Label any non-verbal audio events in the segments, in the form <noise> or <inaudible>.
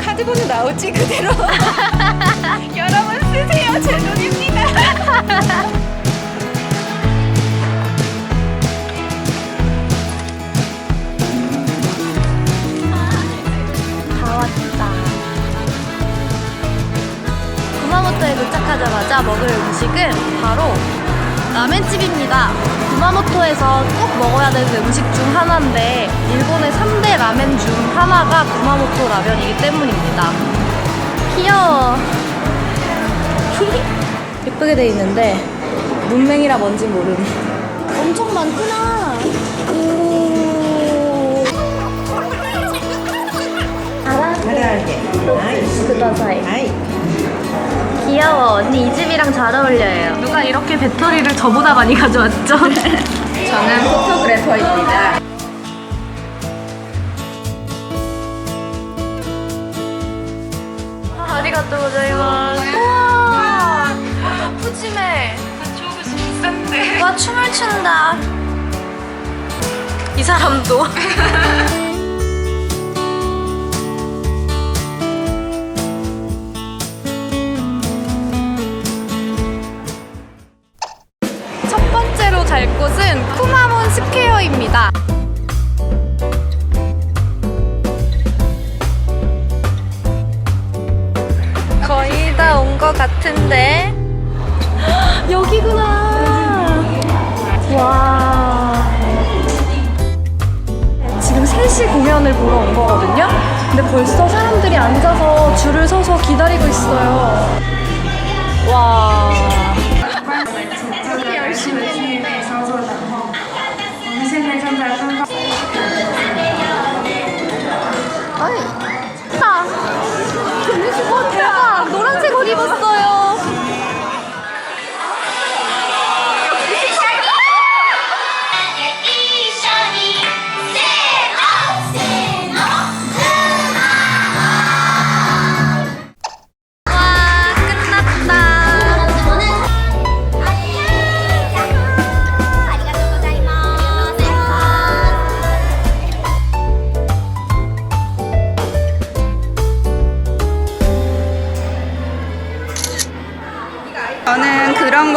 핸드폰에 나오지 그대로. <laughs> 여러분 쓰세요. 제 돈입니다. <laughs> 구마모토에 도착하자마자 먹을 음식은 바로 라멘집입니다. 구마모토에서 꼭 먹어야 되는 음식 중 하나인데 일본의 3대 라멘 중 하나가 구마모토 라면이기 때문입니다. 귀여워. <laughs> 예쁘게 돼 있는데 문맹이라 뭔지 모름. 엄청 많구나. 오. 알아? 알아알게. 이쁘다 사이~ 귀여워. 언니 이 집이랑 잘 어울려요. 이렇게 배터리를 저보다 많이 가져왔죠? <laughs> 저는 포토그래퍼입니다. 아리가또 고자이마스. 우와. 푸짐해. 와 춤을 춘다. 이 사람도. <laughs> 갈 곳은 쿠마몬 스퀘어입니다. 거의 다 온 것 같은데. <gasps> 여기구나. 와. 지금 3시 공연을 보러 온 거거든요. 근데 벌써 사람들이 앉아서 줄을 서서 기다리고 있어요. 와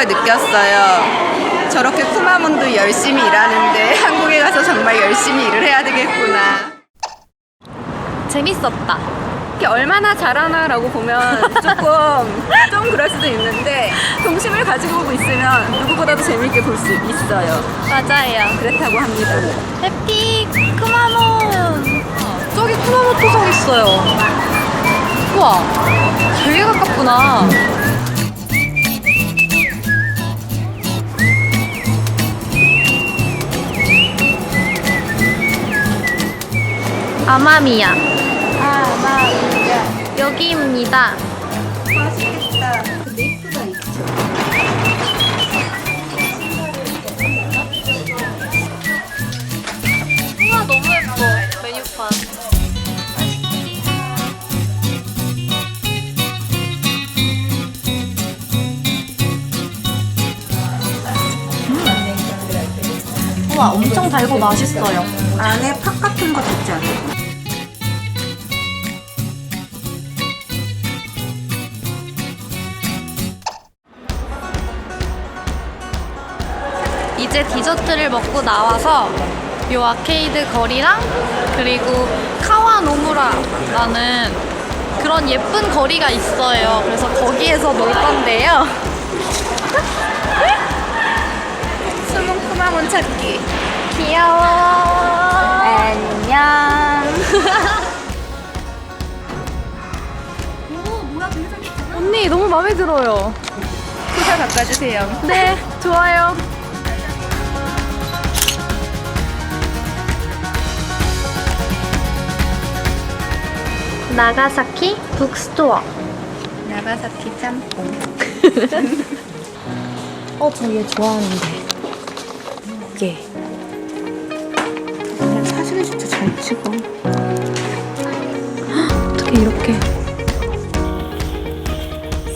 걸 느꼈어요. 저렇게 쿠마몬도 열심히 일하는데 한국에 가서 정말 열심히 일을 해야 되겠구나. 재밌었다 이게 얼마나 잘하나라고 보면 조금 <laughs> 좀 그럴 수도 있는데 동심을 가지고 보고 있으면 누구보다도 재밌게 볼 수 있어요. 맞아요 그렇다고 합니다. 해피 쿠마몬 저기 쿠마모토 성 있어요 우와 되게 가깝구나 아마미야. 아, 나 여기입니다. 맛있겠다. 우와 너무 예뻐 메뉴판. 우와 엄청 달고 맛있어요. 안에 팥 같은 거 있지 않아요? 이제 디저트를 먹고 나와서 요 아케이드 거리랑 그리고 카와노무라라는 그런 예쁜 거리가 있어요. 그래서 거기에서 놀 건데요. <laughs> 숨은 쿠마몬 찾기. 귀여워. 안녕. <laughs> 언니 너무 마음에 들어요. 투자 바꿔주세요. 네, 좋아요. 나가사키 북스토어. 나가사키 짬뽕. <laughs> 어, 저 얘 좋아하는데. 얘. 그냥 사진을 진짜 잘 찍어. 어떻게 이렇게.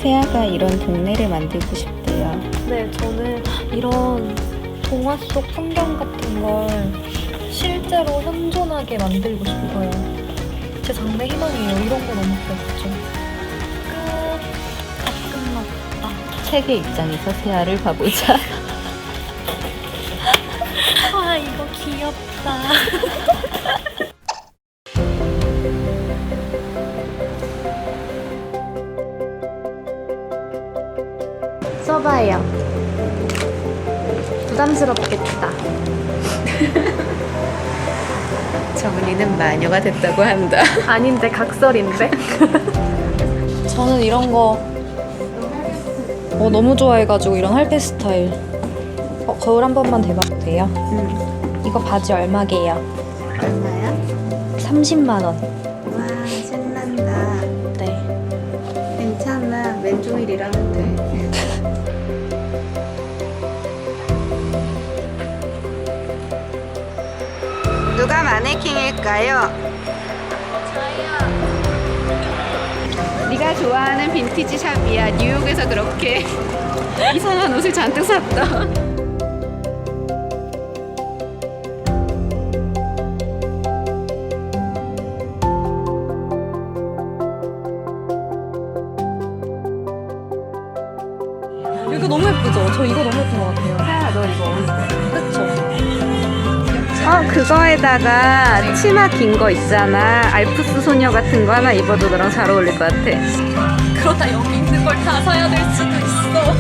세아가 이런 동네를 만들고 싶대요. 네, 저는 이런 동화 속 풍경 같은 걸 실제로 현존하게 만들고 싶어요. 제 장래 희망이에요. 이런 거 너무 귀엽죠. 끝. 다 끝났다. 책의 입장에서 세아를 봐보자. <laughs> 아 이거 귀엽다. 써봐요. 부담스럽겠다. 정은이는 마녀가 됐다고 한다. <laughs> 아닌데 각설인데. <laughs> 저는 이런 거 어, 너무 좋아해가지고 이런 할배 스타일. 어, 거울 한 번만 대봐도 돼요? 이거 바지 얼마게요? 얼마야? 30만 원. 누가 마네킹일까요? 네가 좋아하는 빈티지 샵이야. 뉴욕에서 그렇게 <laughs> 이상한 옷을 잔뜩 샀다. 이거 너무 예쁘죠? 저 이거 너무 예쁜 것 같아요. 아, 너 이거 그쵸? 어 그거에다가 치마 긴 거 있잖아. 알프스 소녀 같은 거 하나 입어도 너랑 잘 어울릴 것 같아. 그러다 여기 있는 걸 다 사야 될 수도 있어.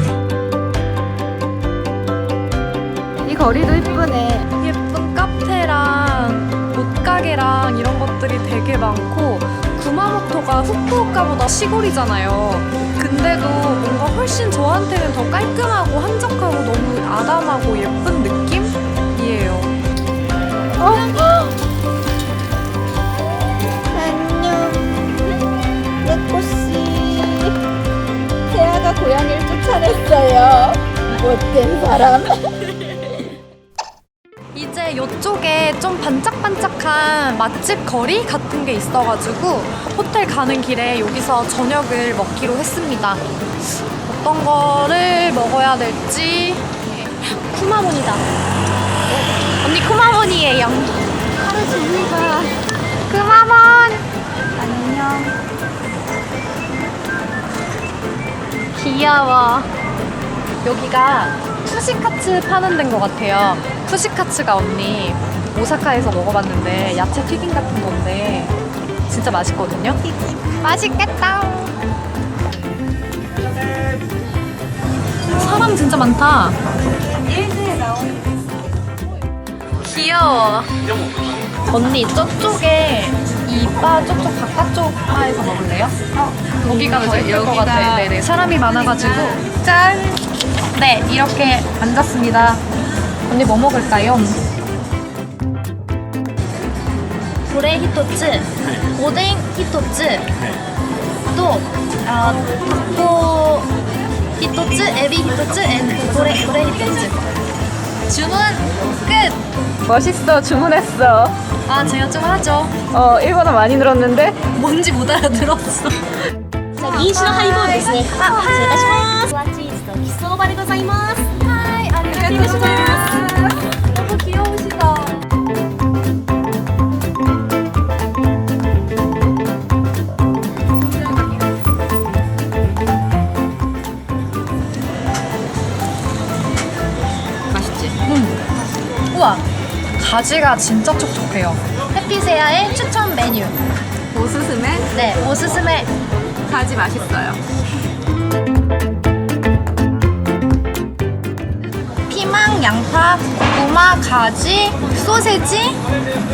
이 거리도 이쁘네. 예쁜 카페랑 옷가게랑 이런 것들이 되게 많고 구마모토가 후쿠오카보다 시골이잖아요. 근데도 뭔가 훨씬 저한테는 더 깔끔하고 한적하고 너무 아담하고 예쁜 느낌 못된 사람. <laughs> 이제 이쪽에 좀 반짝반짝한 맛집 거리 같은 게 있어가지고 호텔 가는 길에 여기서 저녁을 먹기로 했습니다. 어떤 거를 먹어야 될지 쿠마몬이다. 어, 언니 쿠마몬이에요. 하루 종일가 쿠마몬. 안녕. 귀여워. 여기가 푸시카츠 파는 데인 것 같아요. 푸시카츠가 언니 오사카에서 먹어봤는데 야채 튀김 같은 건데 진짜 맛있거든요. 맛있겠다. 사람 진짜 많다. 귀여워. 언니 저쪽에 이바 저쪽 바깥쪽 바에서 먹을래요? 거기가 더 예쁠 것 같아. 네네. 사람이 많아가지고 짠. 네 이렇게 앉았습니다. 언니 뭐 먹을까요? 고래 히토츠, 오뎅 히토츠, 또 아, 닭고 히토츠, 에비 히토츠, 앤 고래 고래 히토츠. 주문 끝. 멋있어. 주문했어. 아 제가 좀 하죠. 어 일본어 많이 늘었는데. 뭔지 못 알아들었어. じゃあ銀酒のハイボールですね。失礼いたします。 フワチーズとキスオーバでございます。 하이, 안녕하세요. 너무 귀여우시다. 맛있지? 우와, 가지가 진짜 촉촉해요. 해피세아의 추천 메뉴. 오스스메 네, 오스스메. 가지 맛있어요. 양파, 고구마, 가지, 소세지,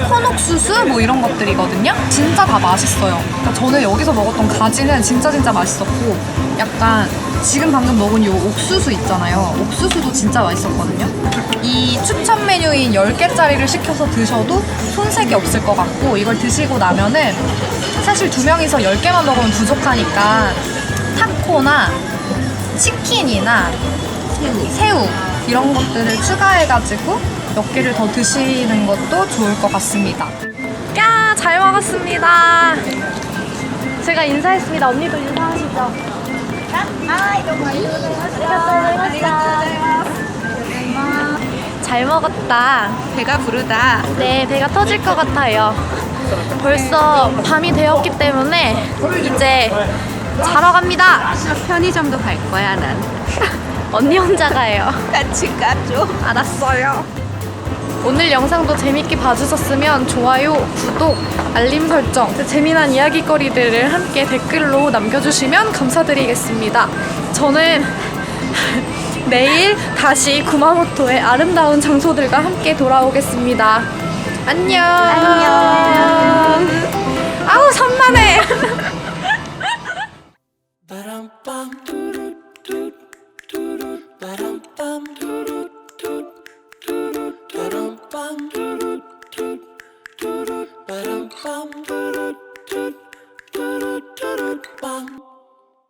헌옥수수 뭐 이런 것들이거든요. 진짜 다 맛있어요. 그러니까 저는 여기서 먹었던 가지는 진짜 진짜 맛있었고 약간 지금 방금 먹은 요 옥수수 있잖아요. 옥수수도 진짜 맛있었거든요. 이 추천 메뉴인 10개짜리를 시켜서 드셔도 손색이 없을 것 같고 이걸 드시고 나면은 사실 두 명이서 10개만 먹으면 부족하니까 타코나 치킨이나 새우 이런 것들을 추가해가지고 몇 개를 더 드시는 것도 좋을 것 같습니다. 야, 잘 먹었습니다. 제가 인사했습니다. 언니도 인사하시죠. 잘 먹었다. 배가 부르다. 네, 배가 터질 것 같아요. 벌써 밤이 되었기 때문에 이제 자러 갑니다. 편의점도 갈 거야 난. 언니 혼자 가요. <laughs> 같이 가죠. 알았어요. 오늘 영상도 재밌게 봐주셨으면 좋아요, 구독, 알림 설정, 재미난 이야기거리들을 함께 댓글로 남겨주시면 감사드리겠습니다. 저는 <laughs> 내일 다시 구마모토의 아름다운 장소들과 함께 돌아오겠습니다. 안녕. 안녕.